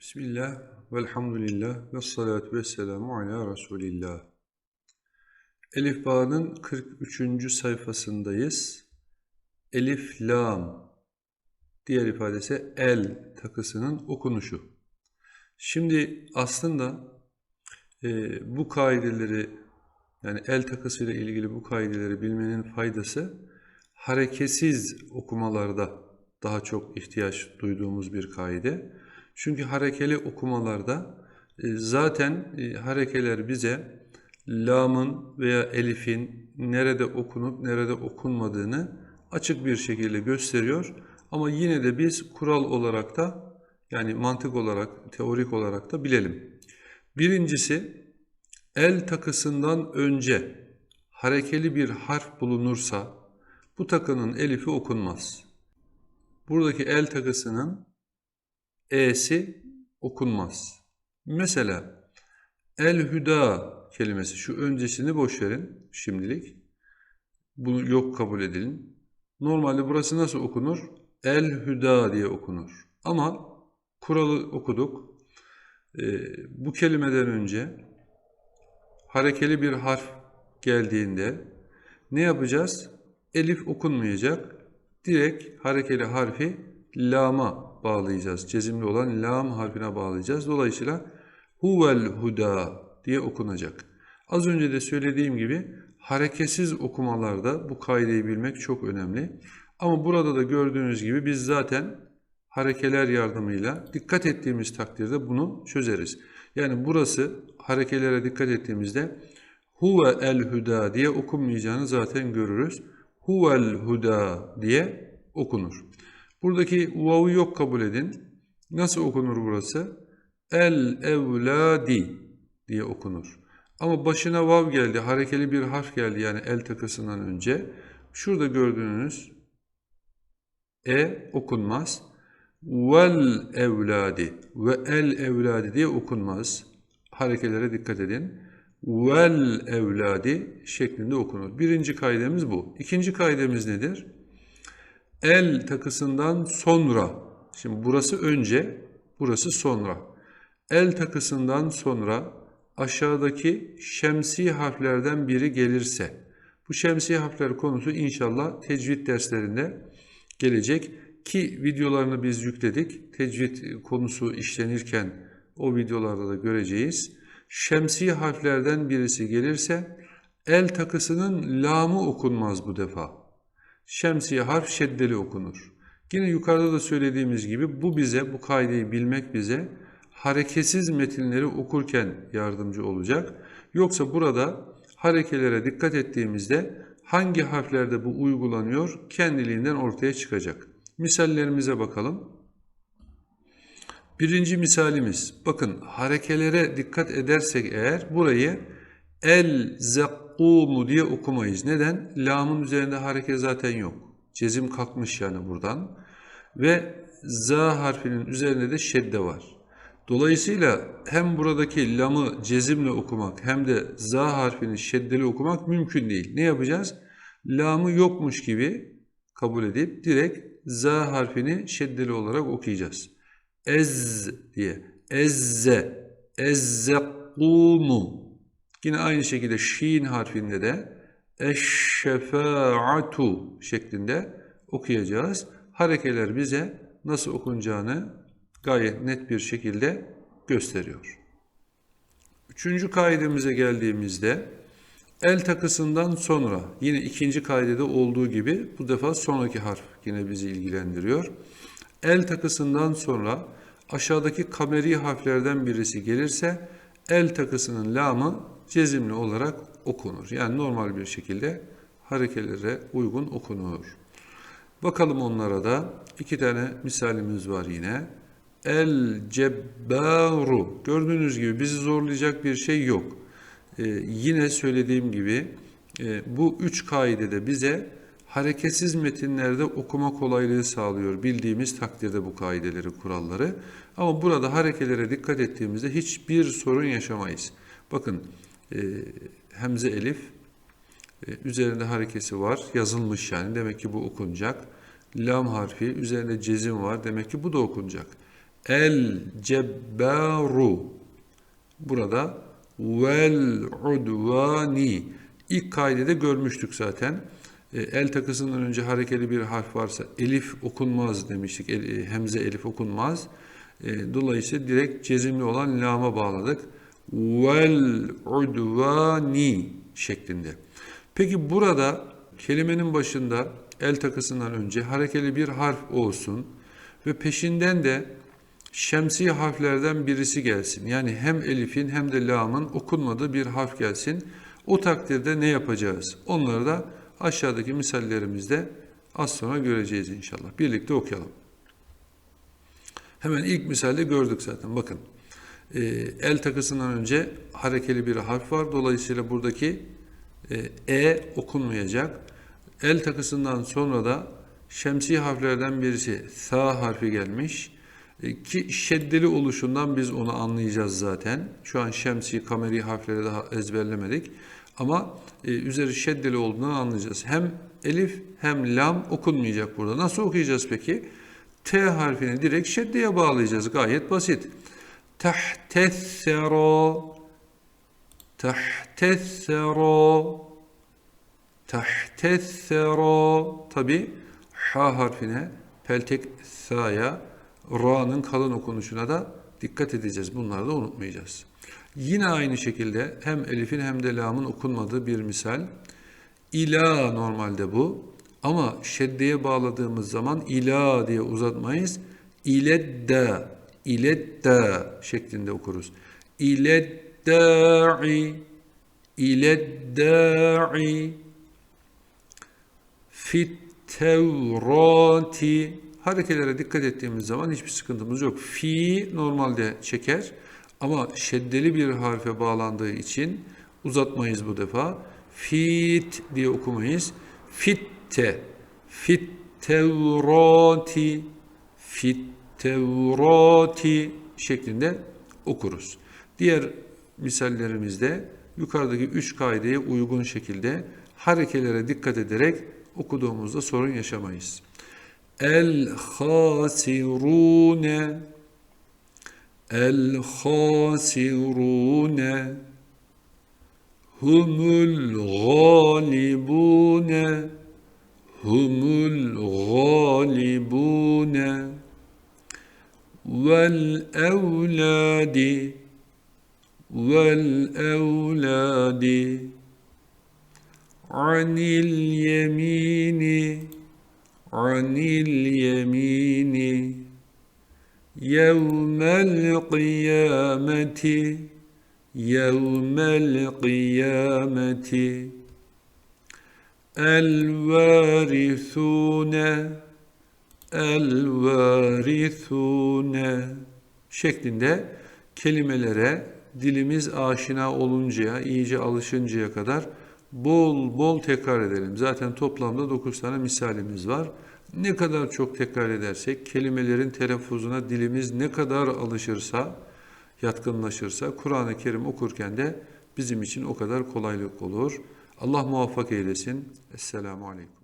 Bismillah, velhamdülillah, ve salatu ve selamu ala Resulillah. Elif Bağ'ın 43. sayfasındayız. Elif, lam, diğer ifadesi el takısının okunuşu. Şimdi aslında e, bu kaideleri, yani el takısıyla ilgili bu kaideleri bilmenin faydası hareketsiz okumalarda daha çok ihtiyaç duyduğumuz bir kaide. Çünkü harekeli okumalarda e, zaten e, harekeler bize lamın veya elifin nerede okunup nerede okunmadığını açık bir şekilde gösteriyor. Ama yine de biz kural olarak da yani mantık olarak, teorik olarak da bilelim. Birincisi el takısından önce harekeli bir harf bulunursa bu takının elifi okunmaz. Buradaki el takısının e'si okunmaz. Mesela el-hüda kelimesi şu öncesini boş verin şimdilik. Bunu yok kabul edin. Normalde burası nasıl okunur? El-hüda diye okunur. Ama kuralı okuduk. Ee, bu kelimeden önce harekeli bir harf geldiğinde ne yapacağız? Elif okunmayacak. Direkt harekeli harfi lama bağlayacağız. Cezimli olan lam harfine bağlayacağız. Dolayısıyla huvel huda diye okunacak. Az önce de söylediğim gibi hareketsiz okumalarda bu kaideyi bilmek çok önemli. Ama burada da gördüğünüz gibi biz zaten harekeler yardımıyla dikkat ettiğimiz takdirde bunu çözeriz. Yani burası harekelere dikkat ettiğimizde huve el huda diye okunmayacağını zaten görürüz. Huvel huda diye okunur. Buradaki vav'ı yok kabul edin. Nasıl okunur burası? El evladi diye okunur. Ama başına vav geldi, harekeli bir harf geldi yani el takısından önce. Şurada gördüğünüz e okunmaz. Vel evladi ve el evladi diye okunmaz. Harekelere dikkat edin. Vel evladi şeklinde okunur. Birinci kaidemiz bu. İkinci kaidemiz nedir? El takısından sonra, şimdi burası önce, burası sonra. El takısından sonra aşağıdaki şemsi harflerden biri gelirse, bu şemsi harfler konusu inşallah tecvid derslerinde gelecek ki videolarını biz yükledik. Tecvid konusu işlenirken o videolarda da göreceğiz. Şemsi harflerden birisi gelirse el takısının lamı okunmaz bu defa. Şemsiye harf şeddeli okunur. Yine yukarıda da söylediğimiz gibi bu bize, bu kaideyi bilmek bize hareketsiz metinleri okurken yardımcı olacak. Yoksa burada harekelere dikkat ettiğimizde hangi harflerde bu uygulanıyor kendiliğinden ortaya çıkacak. Misallerimize bakalım. Birinci misalimiz, bakın harekelere dikkat edersek eğer burayı el zekkumu diye okumayız. Neden? Lamın üzerinde hareket zaten yok. Cezim kalkmış yani buradan. Ve za harfinin üzerinde de şedde var. Dolayısıyla hem buradaki lamı cezimle okumak hem de za harfini şeddeli okumak mümkün değil. Ne yapacağız? Lamı yokmuş gibi kabul edip direkt za harfini şeddeli olarak okuyacağız. Ez diye. Ezze. Ezzekumu. Yine aynı şekilde şin harfinde de eşşefaatu şeklinde okuyacağız. Harekeler bize nasıl okunacağını gayet net bir şekilde gösteriyor. Üçüncü kaidemize geldiğimizde el takısından sonra yine ikinci kaidede olduğu gibi bu defa sonraki harf yine bizi ilgilendiriyor. El takısından sonra aşağıdaki kameri harflerden birisi gelirse el takısının lamı cezimli olarak okunur. Yani normal bir şekilde harekelere uygun okunur. Bakalım onlara da iki tane misalimiz var yine. El cebbaru. Gördüğünüz gibi bizi zorlayacak bir şey yok. Ee, yine söylediğim gibi e, bu üç kaidede bize hareketsiz metinlerde okuma kolaylığı sağlıyor. Bildiğimiz takdirde bu kaideleri, kuralları. Ama burada harekelere dikkat ettiğimizde hiçbir sorun yaşamayız. Bakın e, Hemze Elif e, üzerinde harekesi var. Yazılmış yani. Demek ki bu okunacak. Lam harfi üzerinde cezim var. Demek ki bu da okunacak. El cebbaru. Burada vel udvani. İlk kaidede görmüştük zaten. E, El takısından önce harekeli bir harf varsa elif okunmaz demiştik. El- e, Hemze elif okunmaz. E, Dolayısıyla direkt cezimli olan lama bağladık. Vel udvani şeklinde. Peki burada kelimenin başında el takısından önce harekeli bir harf olsun ve peşinden de şemsi harflerden birisi gelsin. Yani hem elifin hem de lamın okunmadığı bir harf gelsin. O takdirde ne yapacağız? Onları da aşağıdaki misallerimizde az sonra göreceğiz inşallah. Birlikte okuyalım. Hemen ilk misalde gördük zaten. Bakın. Ee, el takısından önce harekeli bir harf var. Dolayısıyla buradaki e, e okunmayacak. El takısından sonra da şemsi harflerden birisi sa harfi gelmiş. E, Ki şeddeli oluşundan biz onu anlayacağız zaten. Şu an şemsi, kameri harfleri daha ezberlemedik. Ama e, üzeri şeddeli olduğunu anlayacağız. Hem elif hem lam okunmayacak burada. Nasıl okuyacağız peki? T harfini direkt şeddeye bağlayacağız. Gayet basit. Tahtessero Tahtessero Tahtessero Tabi H harfine peltek sa'ya ra'nın kalın okunuşuna da dikkat edeceğiz. Bunları da unutmayacağız. Yine aynı şekilde hem elifin hem de lamın okunmadığı bir misal. İla normalde bu. Ama şeddeye bağladığımız zaman ila diye uzatmayız. İledda, iledda şeklinde okuruz. İledda'i, iledda'i, fit tevrati. Harekelere dikkat ettiğimiz zaman hiçbir sıkıntımız yok. Fi normalde çeker ama şeddeli bir harfe bağlandığı için uzatmayız bu defa. Fit diye okumayız. Fitte, fit tevrati, fit tevrati şeklinde okuruz. Diğer misallerimizde yukarıdaki üç kaideye uygun şekilde harekelere dikkat ederek okuduğumuzda sorun yaşamayız. El hasirune El hasirune humul galibune humul galibune والأولاد والأولاد. عن اليمين عن اليمين. يوم القيامة يوم القيامة. الوارثون el varithune el varithune şeklinde kelimelere dilimiz aşina oluncaya, iyice alışıncaya kadar bol bol tekrar edelim. Zaten toplamda 9 tane misalimiz var. Ne kadar çok tekrar edersek, kelimelerin telaffuzuna dilimiz ne kadar alışırsa, yatkınlaşırsa, Kur'an-ı Kerim okurken de bizim için o kadar kolaylık olur. Allah muvaffak eylesin. Esselamu Aleyküm.